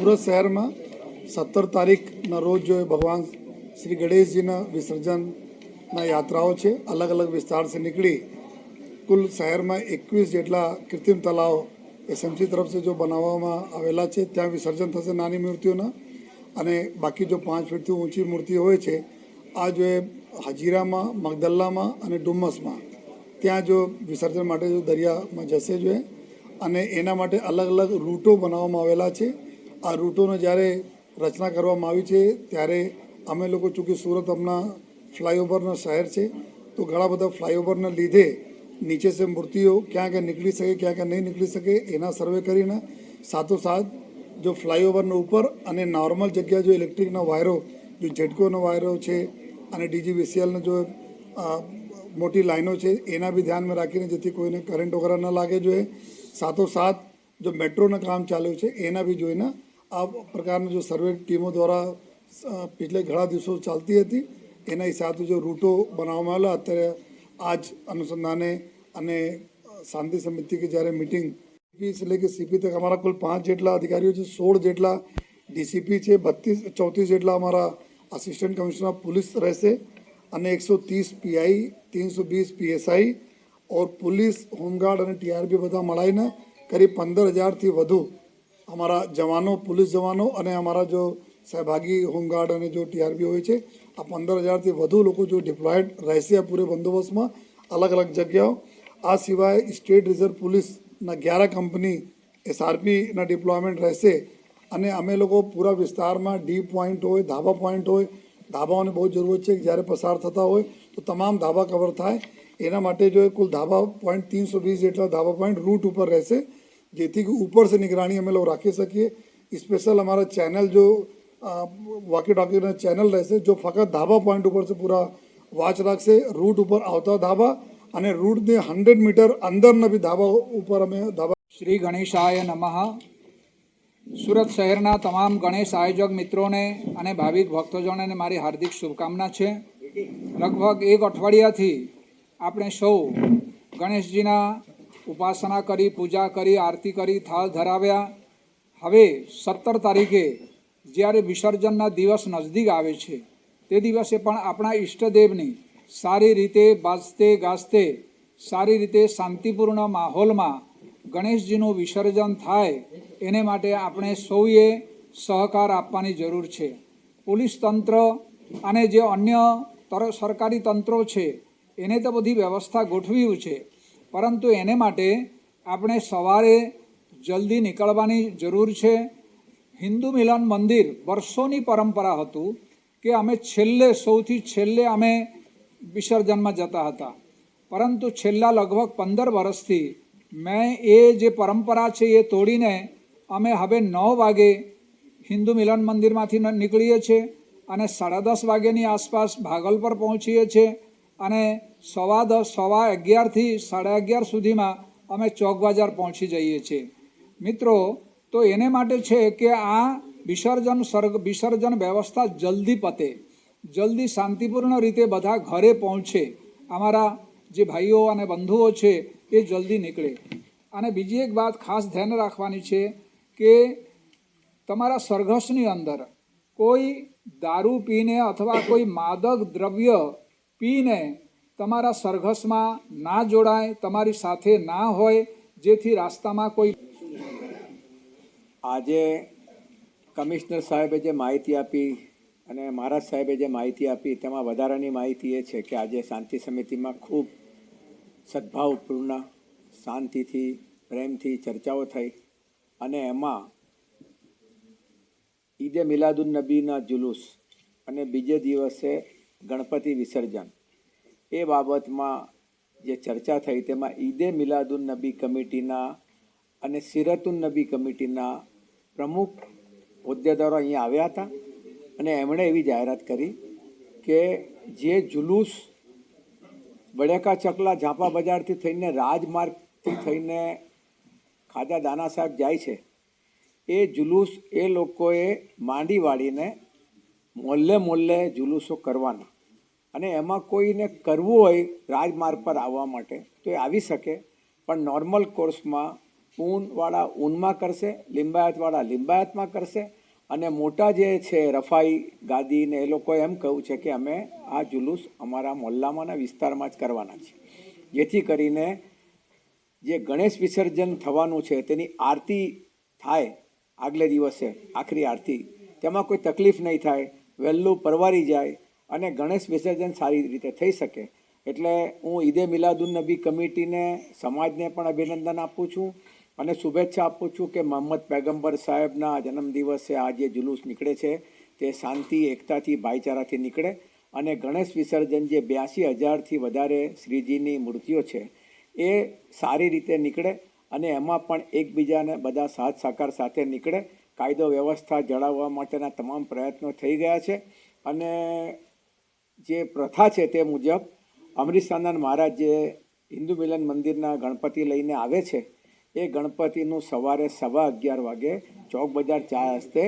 સુરત શહેરમાં સત્તર તારીખના રોજ ભગવાન શ્રી ગણેશજીના વિસર્જનના યાત્રાઓ છે, અલગ અલગ વિસ્તારથી નીકળી, કુલ શહેરમાં એકવીસ જેટલા કૃત્રિમ તલાવ એસએમસી તરફથી જો બનાવવામાં આવેલા છે, ત્યાં વિસર્જન થશે નાની મૂર્તિઓના અને બાકી જો પાંચ ફીટથી ઊંચી મૂર્તિ હોય છે, આ જો એ હજીરામાં, મગદલ્લામાં અને ડુમ્મસમાં, ત્યાં જો વિસર્જન માટે જો દરિયામાં જશે જો અને એના માટે અલગ અલગ રૂટો બનાવવામાં આવેલા છે આ રૂટોને જ્યારે રચના કરવામાં આવી છે, ત્યારે અમે લોકો ચૂંકી સુરત હમણાં ફ્લાયઓવરનો શહેર છે. તો ઘણા બધા ફ્લાયઓવરના લીધે નીચે સે મૂર્તિઓ, ક્યાં ક્યાં નીકળી શકે, ક્યાં ક્યાં નહીં નીકળી શકે, એના સર્વે કરીને સાથોસાથ જો ફ્લાયઓવરના ઉપર અને નોર્મલ જગ્યા જો ઇલેક્ટ્રિકના વાયરો, જો ઝેટકોના વાયરો છે અને ડીજીવીસીએલના જો મોટી લાઈનો છે, એના બી ધ્યાનમાં રાખીને જેથી કોઈને કરંટ વગેરે ન લાગે જોઈએ. સાથોસાથ જો મેટ્રોનું કામ ચાલ્યું છે, એના બી જોઈને આ પ્રકારની જો સર્વે ટીમો દ્વારા પિછલે ઘણા દિવસો ચાલતી હતી, એના હિસાબે જો રૂટો બનાવવામાં આવેલા, અત્યારે આજ અનુસંધાને અને શાંતિ સમિતિ કે જ્યારે મિટિંગ ડીસીપી એટલે કે સીપી તક અમારા કુલ પાંચ જેટલા અધિકારીઓ છે, સોળ જેટલા ડીસીપી છે, બત્રીસ, ચોત્રીસ જેટલા અમારા આસિસ્ટન્ટ કમિશનર પોલીસ રહેશે અને એકસો ત્રીસ પીઆઈ, ત્રણસો વીસ પીએસઆઈ ઓર પોલીસ, હોમગાર્ડ અને ટીઆરપી બધા મળાઈને કરીબ પંદર હજારથી વધુ અમારા જવાનો, પોલીસ જવાનો અને અમારા જો સહભાગી હોમગાર્ડ અને જો ટીઆરબી હોય છે, આ પંદર હજારથી વધુ લોકો જો ડિપ્લોયડ રહેશે આ પૂરે બંદોબસ્તમાં, અલગ અલગ જગ્યાઓ. આ સિવાય સ્ટેટ રિઝર્વ પોલીસના ગ્યારહ કંપની એસઆરપીના ડિપ્લોયમેન્ટ રહેશે અને અમે લોકો પૂરા વિસ્તારમાં ડી પોઈન્ટ હોય, ધાબા પોઈન્ટ હોય, ધાબાઓની બહુ જરૂરત છે જ્યારે પસાર થતા હોય તો તમામ ધાબા કવર થાય. એના માટે જો કુલ ધાબા પોઈન્ટ ત્રણસો વીસ જેટલા ધાબા પોઈન્ટ રૂટ ઉપર રહેશે. જેથી કે ઉપર से निगरानी અમે લોકો રાખી શકીએ સ્પેશિયલ અમારા ચેનલ જો વોકી ટોકીના ચેનલ રહેશે જો ફક્ત ધાબા પોઈન્ટ ઉપર से પૂરા વોચ રાખશે રૂટ ઉપર આવતા ધાબા અને રૂટની હંડ્રેડ મીટર અંદરના બી ધાબા ઉપર અમે ધાબા શ્રી ગણેશાય નમઃ સુરત શહેરના તમામ ગણેશ આયોજક મિત્રોને અને ભાવિક ભક્તજનોને મારી હાર્દિક શુભકામના છે લગભગ એક અઠવાડિયાથી આપણે સૌ ગણેશજીના ઉપાસના કરી, પૂજા કરી, આરતી કરી, થાળ ધરાવ્યા. હવે સત્તર તારીખે જ્યારે વિસર્જનના દિવસ નજદીક આવે છે, તે દિવસે પણ આપણા ઈષ્ટદેવની સારી રીતે બાજતે, ગાજતે, સારી રીતે શાંતિપૂર્ણ માહોલમાં ગણેશજીનું વિસર્જન થાય, એને માટે આપણે સૌએ સહકાર આપવાની જરૂર છે. પોલીસ તંત્ર અને જે અન્ય તર, સરકારી તંત્રો છે, એને તો બધી વ્યવસ્થા ગોઠવ્યું છે. પરંતુ એને માટે આપણે સવારે જલ્દી નીકળવાની જરૂર છે. હિન્દુ મિલન મંદિર વર્ષોની પરંપરા હતું કે અમે છેલ્લે, સૌથી છેલ્લે અમે વિસર્જનમાં જતા હતા. પરંતુ છેલ્લા લગભગ પંદર વર્ષથી મેં એ જે પરંપરા છે એ તોડીને અમે હવે નવ વાગે હિન્દુ મિલન મંદિરમાંથી નીકળીએ છીએ અને સાડા દસ વાગ્યાની આસપાસ ભાગલપર પહોંચીએ છીએ. અને સવા દસ, સવા અગિયારથી સાડા અગિયાર સુધીમાં અમે ચોક બજાર પહોંચી જઈએ છીએ. મિત્રો, તો એને માટે છે કે આ વિસર્જન સર્ગ, વિસર્જન વ્યવસ્થા જલ્દી પતે. જલ્દી શાંતિપૂર્ણ રીતે બધા ઘરે પહોંચે. અમારા જે ભાઈઓ અને બંધુઓ છે એ જલ્દી નીકળે. અને બીજી એક વાત ખાસ ધ્યાન રાખવાની છે કે તમારા સરઘસની અંદર કોઈ દારૂ પીને અથવા કોઈ માદક દ્રવ્ય પીને તમારા સરઘસમાં ના જોડાય, તમારી સાથે ના હોય, જેથી રાસ્તામાં કોઈ આજે કમિશનર સાહેબે જે માહિતી આપી અને મહારાજ સાહેબે જે માહિતી આપી, તેમાં વધારાની માહિતી એ છે કે આજે શાંતિ સમિતિમાં ખૂબ સદભાવપૂર્ણ શાંતિથી, પ્રેમથી ચર્ચાઓ થઈ અને એમાં ઈદે મિલાદુન નબીના જુલુસ અને બીજે દિવસે ગણપતિ વિસર્જન. એ બાબતમાં જે ચર્ચા થઈ તેમાં ઈદે મિલાદુન નબી કમિટીના અને સિરતુન નબી કમિટીના પ્રમુખ હોદ્દેદારો અહીંયા આવ્યા હતા અને એમણે એવી જાહેરાત કરી કે જે જુલુસ બળેકા ચકલા ઝાંપા બજારથી થઈને રાજમાર્ગથી થઈને ખાજા દાના સાહેબ જાય છે, એ જુલુસ એ લોકોએ માંડી વાળીને મોલ્લે મોલ્લે જુલુસો કરવાના. અને એમાં કોઈને કરવું હોય રાજમાર્ગ પર આવવા માટે, તો એ આવી શકે. પણ નોર્મલ કોર્સમાં ઊનવાળા ઊનમાં કરશે, લિંબાયતવાળા લિંબાયતમાં કરશે. અને મોટા જે છે રફાઈ, ગાદી ને એ લોકોએ એમ કહ્યું છે કે અમે આ જુલુસ અમારા મોહલ્લામાં વિસ્તારમાં જ કરવાના છે. જેથી કરીને જે ગણેશ વિસર્જન થવાનું છે, તેની આરતી થાય આગલે દિવસે, આખરી આરતી. તેમાં કોઈ તકલીફ નહીં થાય. વહેલું પરવારી જાય અને ગણેશ વિસર્જન સારી રીતે થઈ શકે. એટલે હું ઈદે મિલાદુન નબી કમિટીને, સમાજને પણ અભિનંદન આપું છું અને શુભેચ્છા આપું છું કે મોહમ્મદ પૈગંબર સાહેબના જન્મદિવસે આ જે જુલુસ નીકળે છે, તે શાંતિ, એકતાથી, ભાઈચારાથી નીકળે અને ગણેશ વિસર્જન જે બ્યાસી હજારથી વધારે શ્રીજીની મૂર્તિઓ છે, એ સારી રીતે નીકળે અને એમાં પણ એકબીજાને બધા સાથ સાકાર સાથે નીકળે. કાયદો વ્યવસ્થા જળાવવા માટેના તમામ પ્રયત્નો થઈ ગયા છે અને જે પ્રથા છે તે મુજબ અમરીશાનંદ મહારાજ જે હિન્દુ મિલન મંદિરના ગણપતિ લઈને આવે છે, એ ગણપતિનું સવારે સવા અગિયાર વાગે ચોક બજાર ચા હસ્તે